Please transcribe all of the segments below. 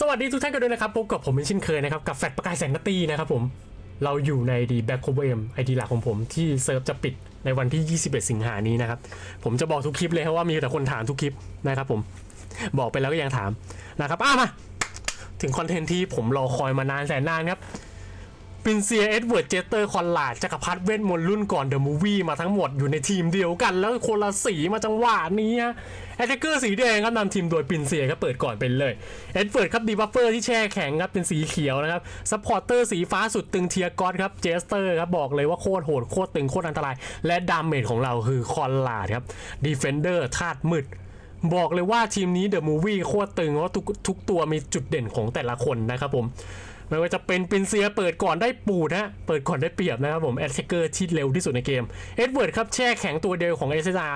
สวัสดีทุกท่านกันด้วยนะครับพบกับผมเป็นเช่นเคยนะครับกับแฟดประกายแสงนาตีนะครับผมเราอยู่ในดีแบ็คโคเบมไอดีหลักของผมที่เซิร์ฟจะปิดในวันที่ 21 สิงหานี้นะครับผมจะบอกทุกคลิปเลยครับว่ามีแต่คนถามทุกคลิปนะครับผมบอกไปแล้วก็ยังถามนะครับอ้ามาถึงคอนเทนต์ที่ผมรอคอยมานานแสนนานครับ ปินเซียเอ็ดเวิร์ดเจสเตอร์คอนลาดจักรพรรดิเวทมนต์รุ่นก่อนเดอะมูวี่มาทั้งหมดอยู่ในทีมเดียวกัน แล้วคนละสีมาจังหวะนี้แอตแทกเกอร์สีแดงครับนำทีมโดยปินเซียครับเปิดก่อนเป็นเลยเอ็ดเวิร์ดครับดีบัฟเฟอร์ที่แช่แข็งครับเป็นสีเขียวนะครับซัพพอร์เตอร์สีฟ้าสุดตึงเทียร์กอตครับเจสเตอร์ครับบอกเลยว่าโคตรโหดโคตรตึงโคตรอันตราย และดาเมจของเราคือคอนลาดครับดีเฟนเดอร์ธาตุมืด บอกเลยว่าทีมนี้เดอะมูวี่โคตรตึงเพราะทุกทุกตัวมีจุดเด่นของแต่ละคนนะครับผมไม่ว่าจะเป็นปินเซียเปิดก่อนได้ปูดฮะเปิดก่อนได้เปรียบนะครับผมแอตแทกเกอร์ที่เร็วที่สุดในเกมเอ็ดเวิร์ดครับแช่แข็งตัวเดียวของเอสอา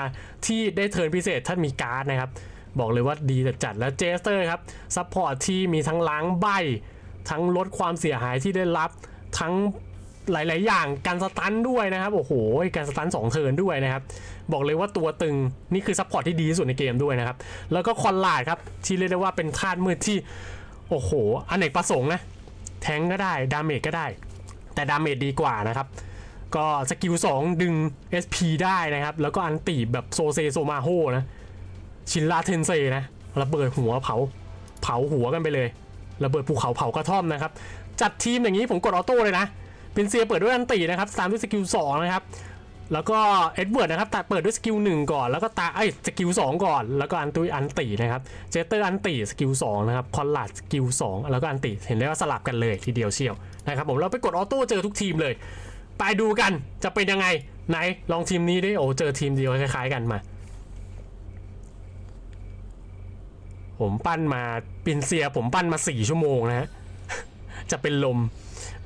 ที่ได้เทิร์นพิเศษท่านมีการ์ดนะครับ บอกเลยว่าดีจัดๆแล้วเจสเตอร์ครับซัพพอร์ตที่มีทั้งล้างใบ ทั้งลดความเสียหายที่ได้รับทั้ง หลาย ๆ อย่างการสตันด้วยนะครับ โอ้โหการสตันสองเทินด้วยนะครับ บอกเลยว่าตัวตึงนี่คือซัพพอร์ตที่ดีที่สุดในเกมด้วยนะครับ แล้วก็คอนลาดครับ ที่เรียกได้ว่าเป็นธาตุมืดที่ โอ้โหอเนกประสงค์นะ แทงก็ได้ ดาเมจก็ได้ แต่ดาเมจดีกว่านะครับ ก็สกิล2ดึง SP ได้นะครับ แล้วก็อันตีแบบโซเซโซมาโฮนะ ชินลาเทนเซนะระเบิดหัวเผา เผาหัวกันไปเลยระเบิดภูเขาเผากระท่อมนะครับ จัดทีมอย่างนี้ผมกดออโต้เลยนะ เป็นเซียเปิดด้วยอันตีนะครับตามด้วยสกิล2นะครับแล้วก็เอ็ดเวิร์ดนะครับตัดเปิดด้วยสกิลหนึ่งก่อนแล้วก็ตาไอ้สกิลสองก่อน แล้วก็อันตุยอันตีนะครับเจเตอร์อันตีสกิลสองนะครับคอนลาดสกิลสองแล้วก็อันตีเห็นได้ว่าสลับกันเลยทีเดียวเชียวนะครับผมเราไปกดออโต้เจอทุกทีมเลย ไปดูกันจะเป็นยังไงไหนลองทีมนี้ดิโอ้เจอทีมเดียวคล้ายๆกันมาผมปั้นมาปินเซียผมปั้นมาสี่ชั่วโมงนะฮะจะเป็นลม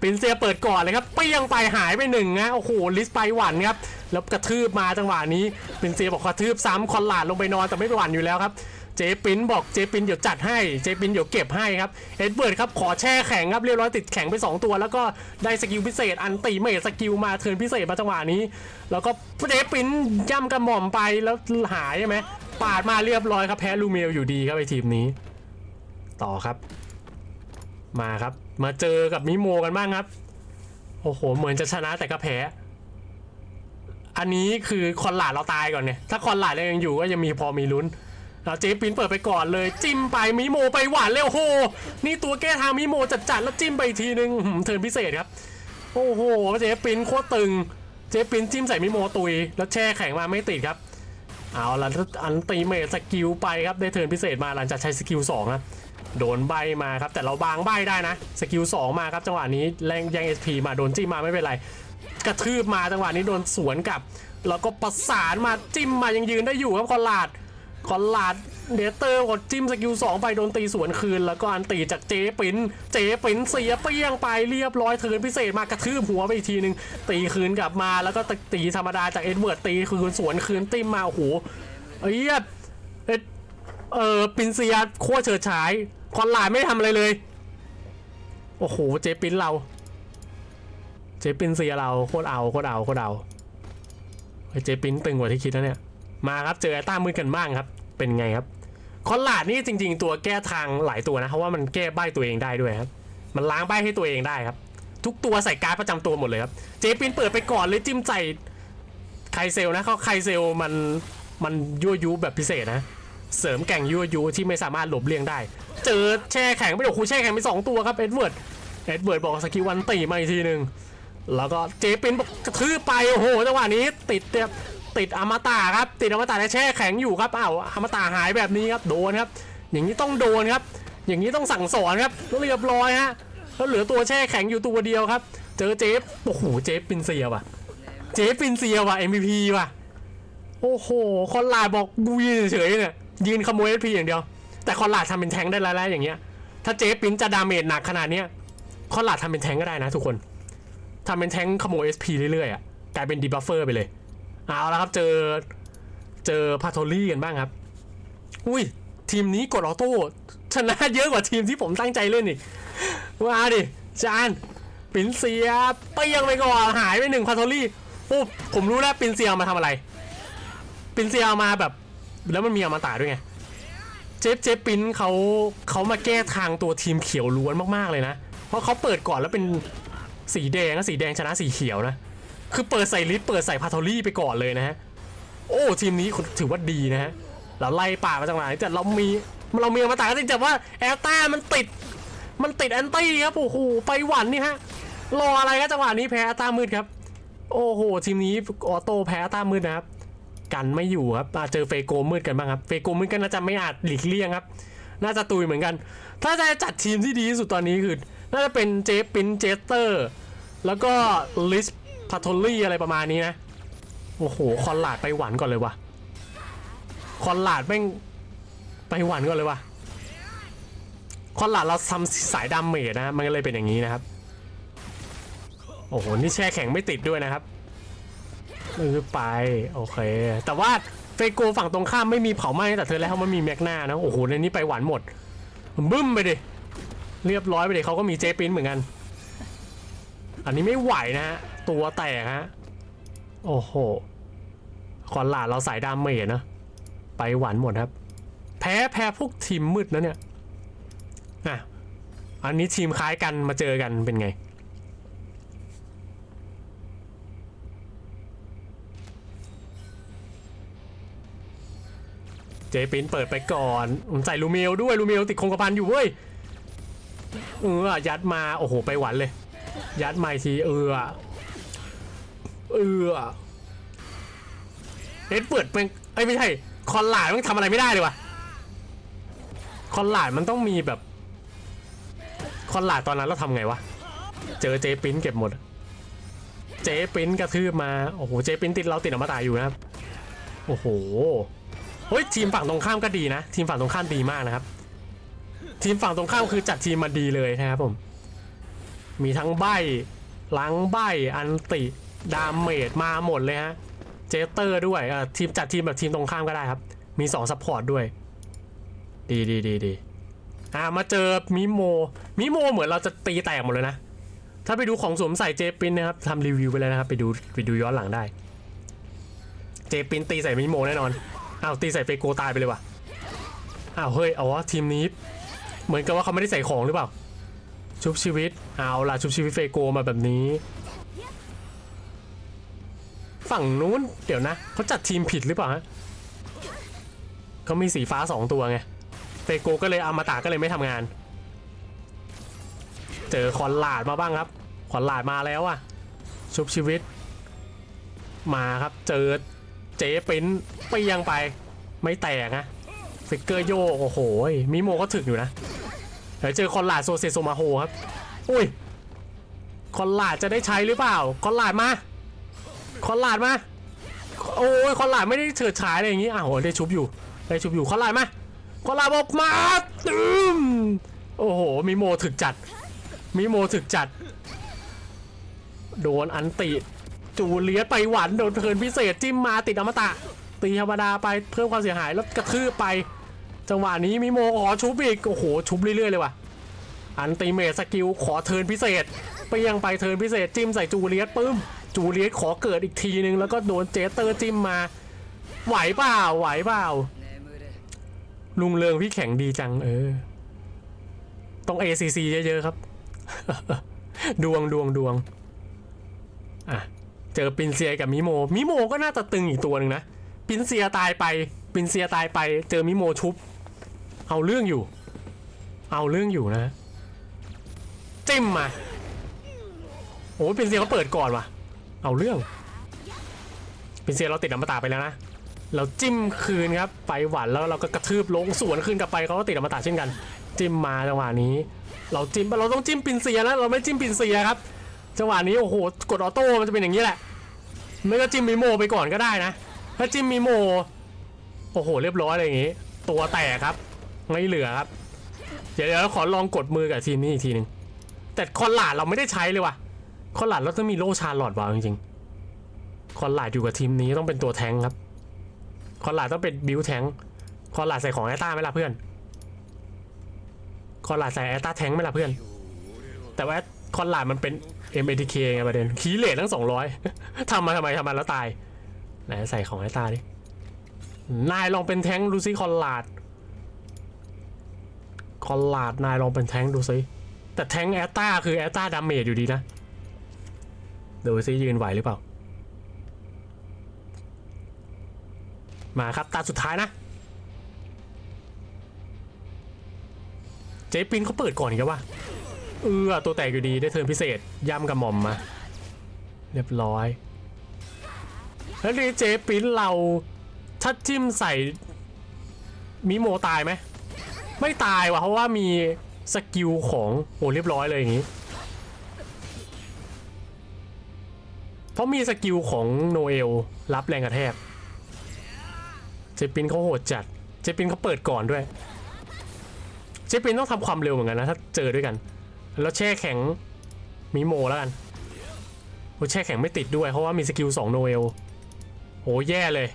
ปินเซียเปิดก่อนเลยครับเปี้ยงไปหายไปหนึ่งนะโอ้โหลิสไปหวันครับแล้วกระทืบมาจังหวะนี้ปินเซียบอกกระทืบซ้ำคอนลาดลงไปนอนแต่ไม่ไปหวันอยู่แล้วครับเจปินบอกเจปินเดี๋ยวจัดให้เจปินเดี๋ยวเก็บให้ครับเอ็ดเบิร์ดครับขอแช่แข็งครับเรียบร้อยติดแข็งไป 2 ตัว แล้วก็ได้สกิลพิเศษอันติเมทสกิลมาเทิร์นพิเศษมาจังหวะนี้ แล้วก็เจปินย่ำกระหม่อมไปแล้วหายใช่ไหมปาดมาเรียบร้อยครับแพ้ลูเมลอยู่ดีครับไอทีมนี้ ต่อครับ มาครับ มาเจอกับมิโมกันบ้างครับ โอ้โห เหมือนจะชนะแต่ก็แพ้ อันนี้คือคอนหลาดเราตายก่อนเนี่ย ถ้าคอนหลาดเรายังอยู่ก็ยังมีพอมีลุ้นเราเจปินเปิดไปก่อนเลย จิ้มไปมิโมไปหวานเร็วโห นี่ตัวแก้ทางมิโมจัดๆแล้วจิ้มไปอีกทีนึงเทินพิเศษครับ โอ้โหเจปินโคตรตึง เจปินจิ้มใส่มิโมตุย แล้วแช่แข็งมาไม่ติดครับ เอาละอันตีเมทสกิลไปครับได้เทินพิเศษมาหลังจากใช้สกิล2นะ โดนใบมาครับ แต่เราบางใบได้นะ สกิล2มาครับ จังหวะนี้แรงยัง SP มาโดนจิ้มมาไม่เป็นไร กระทืบมาจังหวะนี้โดนสวนกลับ แล้วก็ประสานมาจิ้มมายังยืนได้อยู่ครับคอนลาดคอนลาดเดเตอร์กดจิ้มสกิล2ไปโดนตีสวนคืน แล้วก็อันตีจากเจปินเจปินเสียเปี้ยงไปเรียบร้อยเทินพิเศษมากระทืบหัวไปอีกทีนึง ตีคืนกลับมาแล้วก็ตีธรรมดาจากเอ็ดเวิร์ดตีคืนสวนคืนติ้มมาโอ้โหเอ้ยเอ็ดเออปินเซียโคตรเฉิดฉาย คอนไลน์ไม่ทำอะไรเลย โอ้โห เจปินเรา เจปินเซียเราโคตรเอาโคตรเอาโคตรเอาเจปินตึงกว่าที่คิดนะเนี่ย มาครับเจอไอ้ต้ามือกันบ้างครับ เป็นไงครับ คอนลาดนี่จริง ๆ ตัวแก้ทางหลายตัวนะเพราะว่ามันแก้ใบตัวเองได้ด้วยครับ มันล้างใบให้ตัวเองได้ครับ ทุกตัวใส่การ์ดประจำตัวหมดเลยครับ เจปินเปิดไปก่อนเลยจิ้มใส่ไคเซลนะเขาไคเซลมันมันยั่วยุแบบพิเศษนะ เสริมแก่งยั่วยุที่ไม่สามารถหลบเลี่ยงได้ เจอแช่แข็งไม่โอ้โหแช่แข็งไปสองตัวครับเอ็ดเวิร์ดเอ็ดเวิร์ดบอกสกิลวันตีมาอีกทีหนึ่งแล้วก็เจปินบอกกระทืบไปโอ้โหจังหวะนี้ติดแบบติดอมตะครับ ติดอมตะและแช่แข็งอยู่ครับอ้าวอมตะหายแบบนี้ครับโดนครับ อย่างนี้ต้องโดนครับ อย่างนี้ต้องสั่งสอนครับเรียบร้อยฮะแล้วเหลือตัวแช่แข็งอยู่ตัวเดียวครับ เจอเจฟโอ้โหเจฟปินเซียว่ะ เจฟปินเซียว่ะ MVP ว่ะโอ้โห คอนลาดบอกกูยืนเฉยเนี่ยยืนขโมย SP อย่างเดียว แต่คอนหลาดทำเป็นแทงได้แล้วๆอย่างเงี้ย ถ้าเจ๊ปินจะดาเมจหนักขนาดเนี้ยคอนหลาดทำเป็นแทงก็ได้นะทุกคนทำเป็นแทงขโมย SP เรื่อยๆอะกลายเป็นดีบัฟเฟอร์ไปเลยเอาละครับเจอเจอพาโทลี่กันบ้างครับ อุ้ย ทีมนี้กดออโต้ชนะเยอะกว่าทีมที่ผมตั้งใจเล่นอีกมาดิจานปินเซียเปียงไปก่อนหายไปหนึ่งพาโทลี่โอ้ผมรู้แล้วปินเซียมาทำอะไร ปินเซียมาแบบ แล้วมันมีอมตะด้วยไง เจฟเจฟปินเขาเขามาแก้ทางตัวทีมเขียวล้วนมากๆเลยนะ เพราะเขาเปิดก่อนแล้วเป็นสีแดงสีแดงชนะสีเขียวนะ คือเปิดใส่ลิสเปิดใส่พาโทลี่ไปก่อนเลยนะฮะ โอ้ทีมนี้ถือว่าดีนะฮะ เราไล่ป่ามาจากไหนแต่เรามีเรามีมาตราก็จริงแต่ว่าแอลต้ามันติด มันติดแอนตี้ครับโอ้โหไปหวันนี่ฮะ รออะไรครับจังหวะนี้แพ้แอลต้ามืดครับ โอ้โหทีมนี้ออโต้แพ้แอลต้ามืดนะครับ กันไม่อยู่ครับเจอเฟโกมืดกันบ้างครับเฟโกมืดก็น่าจะไม่อาจหลีกเลี่ยงครับ น่าจะตุยเหมือนกัน ถ้าจะจัดทีมที่ดีที่สุดตอนนี้คือ น่าจะเป็นเจฟปินเจสเตอร์ แล้วก็ลิสพาโทลี่อะไรประมาณนี้นะ โอ้โห คอนหลาดไปหวันก่อนเลยว่ะคอนหลาดแม่งไปหวันก่อนเลยว่ะคอนหลาดเราทำสายดาเมจนะมันก็เลยเป็นอย่างนี้นะครับ โอ้โห นี่แช่แข็งไม่ติดด้วยนะครับ มือไป โอเค แต่ว่าเฟโกฝั่งตรงข้ามไม่มีเผาไหม้แต่เธอแล้วมันมีแมกนานะ โอ้โห ในนี้ไปหวานหมด บึ้มไปดิ เรียบร้อยไปดิเขาก็มีเจปินเหมือนกัน อันนี้ไม่ไหวนะฮะ ตัวแตกฮะ โอ้โหคอนหลาดเราสายดามเมจนะ ไปหวานหมดครับ แพ้แพ้พวกทีมมืดนะเนี่ยอะอันนี้ทีมคล้ายกันมาเจอกันเป็นไง เจปินเปิดไปก่อนใส่ลูเมลด้วยลูเมลติดคงกระพันอยู่เว้ยเออยัดมาโอ้โหไปหวันเลย ยัดมาทีเออเออเอ็ดเปิดเป็นไอ้ไม่ใช่คอนหลาดมันทำอะไรไม่ได้เลยวะคอนหลาดมันต้องมีแบบ คอนหลาดตอนนั้นเราทำไงวะเจอเจปินเก็บหมด เจปินกระทืบมาโอ้โหเจปินติดเราติดอมตะอยู่นะครับโอ้โห เฮ้ยทีมฝั่งตรงข้ามก็ดีนะ ทีมฝั่งตรงข้ามดีมากนะครับ ทีมฝั่งตรงข้ามคือจัดทีมมาดีเลยนะครับผม มีทั้งใบล้างใบอันติดามเมจมาหมดเลยฮะเจเตอร์ด้วยเอ่อทีมจัดทีมแบบทีมตรงข้ามก็ได้ครับ มี2ซัพพอร์ตด้วย ดีดีดีดีอ่ามาเจอมิโมมิโมเหมือนเราจะตีแตกหมดเลยนะ ถ้าไปดูของสวมใส่เจปินนะครับทำรีวิวไปแล้วนะครับ ไปดูไปดูย้อนหลังได้ เจปินตีใส่มิโมแน่นอน อ้าวตีใส่เฟโกตายไปเลยว่ะอ้าวเฮ้ยเอาวะทีมนี้ เหมือนกับว่าเขาไม่ได้ใส่ของหรือเปล่า ชุบชีวิตเอาล่ะชุบชีวิตเฟโกมาแบบนี้ ฝั่งนู้นเดี๋ยวนะเขาจัดทีมผิดหรือเปล่าฮะเขามีสีฟ้าสองตัวไงเฟโกก็เลยอามาตาก็เลยไม่ทำงาน เจอคอนลาดมาบ้างครับคอนลาดมาแล้วอะชุบชีวิต มาครับเจอเจ๊ปิ้น ไปยังไป ไม่แตกนะฟิกเกอร์โยโอ้โหมิโมก็ถึกอยู่นะเดี๋ยวเจอคอนลาดโซเซโซมาโฮครับอุ้ยคอนลาดจะได้ใช้หรือเปล่าคอนลาดมาคอนลาดมาโอ้ยคอนลาดไม่ได้เฉิดฉายอะไรอย่างงี้อ้าวได้ชุบอยู่ได้ชุบอยู่คอนลาดมาคอนลาดบอกมาตึมโอ้โหมิโมถึกจัดมิโมถึกจัด โดนอันติจูเลียสไปหวันโดนเทินพิเศษจิ้มมาติดอมตะ ตีธรรมดาไปเพิ่มความเสียหายแล้วกระทืบไป จังหวะนี้มิโมขอชุบอีกโอ้โหชุบเรื่อยๆเลยว่ะ อันติเมทสกิลขอเทิร์นพิเศษไปยังไปเทิร์นพิเศษจิ้มใส่จูเลียสปึ้มจูเลียสขอเกิดอีกทีนึงแล้วก็โดนเจสเตอร์จิ้มมา ไหวเปล่าไหวเปล่าลุงเริงพี่แข็งดีจังเออ ต้อง ACC เยอะๆครับ ดวงดวงดวงอะ เจอปินเซียกับมิโม มิโมก็น่าจะตึงอีกตัวหนึ่งนะ ปินเซียตายไป ปินเซียตายไป เจอมิโมชุบ เอาเรื่องอยู่ เอาเรื่องอยู่นะจิ้มมาโอ้ยปินเซียเขาเปิดก่อนว่ะ เอาเรื่อง ปินเซียเราติดอมตะไปแล้วนะ เราจิ้มคืนครับ ไปหวันแล้วเราก็กระทืบลงสวนคืนกลับไปเขาก็ติดอมตะเช่นกัน จิ้มมาจังหวะนี้ เราจิ้มเราต้องจิ้มปินเซียนะเราไม่จิ้มปินเซียครับ จังหวะนี้โอ้โหกดออโต้มันจะเป็นอย่างนี้แหละ ไม่ก็จิ้มมิโมไปก่อนก็ได้นะ ถ้าจิมมิโม โอ้โห เรียบร้อยอะไรอย่างงี้ ตัวแตกครับ ไม่เหลือครับ เดี๋ยวเดี๋ยวขอลองกดมือกับทีมนี้อีกทีหนึ่งแต่คอนหลาดเราไม่ได้ใช้เลยว่ะ คอนหลาดเราต้องมีโลชาร์ลอตว่ะจริงๆ คอนหลาดอยู่กับทีมนี้ต้องเป็นตัวแทงครับ คอนหลาดต้องเป็นบิวแทง คอนหลาดใส่ของแอตตาไหมล่ะเพื่อน คอนหลาดใส่แอตตาแทงไหมล่ะเพื่อน แต่ว่าคอนหลาดมันเป็น MATK ไงประเด็นคีเลททั้งสองร้อยทำมาทำไมทำมาแล้วตาย ไหนใส่ของให้ตาดิ นายลองเป็นแท้งดูซิคอนลาด คอลลาดนายลองเป็นแท้งดูซิ แต่แท้งแอตตาคือแอตตาดาเมจอยู่ดีนะ ดูซิยืนไหวหรือเปล่า มาครับตาสุดท้ายนะ เจ๊ปินเขาเปิดก่อนกันวะเออตัวแตกอยู่ดีได้เทิร์นพิเศษย่ำกับหม่อมมา เรียบร้อย แล้วนี่เจปินเราถ้าจิ้มใส่มิโมตายไหม ไม่ตายว่ะเพราะว่ามีสกิลของโอ้เรียบร้อยเลยอย่างนี้ เพราะมีสกิลของโนเอลรับแรงกระแทก เจปินเขาโหดจัด เจปินเขาเปิดก่อนด้วย เจปินต้องทำความเร็วเหมือนกันนะ ถ้าเจอด้วยกัน แล้วแช่แข็งมีโมแล้วกันโอ้แช่แข็งไม่ติดด้วยเพราะว่ามีสกิล2โนเอล โอ้แย่เลย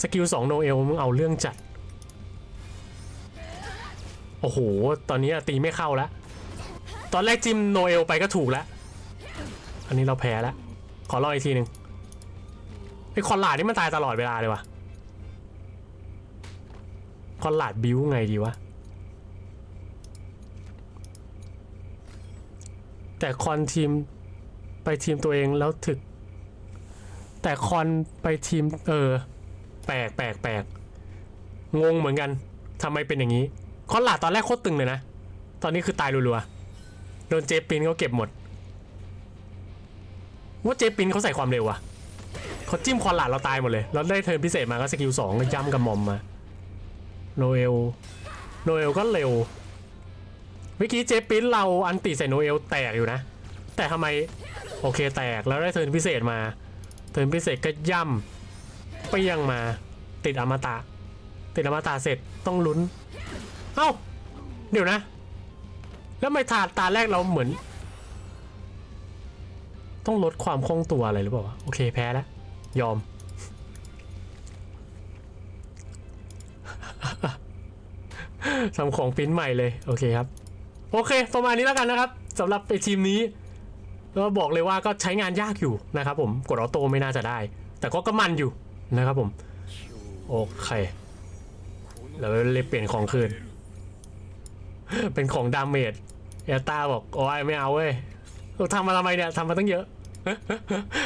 สกิล2โนเอลมึงเอาเรื่องจัด โอ้โห ตอนนี้ตีไม่เข้าแล้ว ตอนแรกจิมโนเอลไปก็ถูกแล้ว อันนี้เราแพ้แล้ว ขอรออีกทีหนึ่งไอ้คอนหลาดนี่มันตายตลอดเวลาเลยวะคอนหลาดบิวไงดีวะ แต่คอนทีม ไปทีมตัวเองแล้วถึก แต่คอนไปทีม เออ แปลกแปลกแปลกงงเหมือนกันทำไมเป็นอย่างนี้ คอนหลาดตอนแรกโคตรตึงเลยนะ ตอนนี้คือตายรัวๆโดนเจปินเขาเก็บหมด ว่าเจปินเขาใส่ความเร็วอะเขาจิ้มคอนหลาดเราตายหมดเลยเราได้เทิร์นพิเศษมาก็สกิลสองก็ย่ำกับมอมมาโนเอลโนเอลก็เร็วเมื่อกี้เจปินเราอันติใส่โนเอลแตกอยู่นะ แต่ทำไม โอเคแตกแล้วได้เทินพิเศษมา เทินพิเศษก็ย่ำเปรี้ยงมาติดอมตะ ติดอมตะเสร็จต้องลุ้น เอ้า เดี๋ยวนะ แล้วไม่ทาดตาแรกเราเหมือน ต้องลดความคล่องตัวอะไรหรือเปล่าโอเคแพ้แล้วยอม ทำของปริ้นใหม่เลย โอเคครับ โอเค ประมาณนี้แล้วกันนะครับสำหรับไอทีมนี้ ก็บอกเลยว่าก็ใช้งานยากอยู่นะครับผมกดออโต้ไม่น่าจะได้ แต่ก็ก็มันอยู่นะครับผมโอเคแล้วเลยเปลี่ยนของคืน เป็นของดาเมจเอลตาบอกโอ้ยไม่เอาเว้ยทำมาทำไมเนี่ยทำมาตั้งเยอะ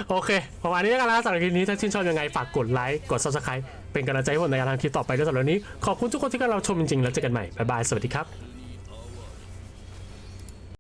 โอเค ประมาณนี้แล้วกันนะสำหรับคลิปนี้ ถ้าชื่นชอบยังไง ฝากกดไลค์ กด subscribe เป็นกำลังใจให้ผมในการทำคลิปต่อไปด้วยสำหรับนนี้ ขอบคุณทุกคนที่กำลังชมจริงๆ แล้วเจอกันใหม่ บ๊ายบาย สวัสดีครับ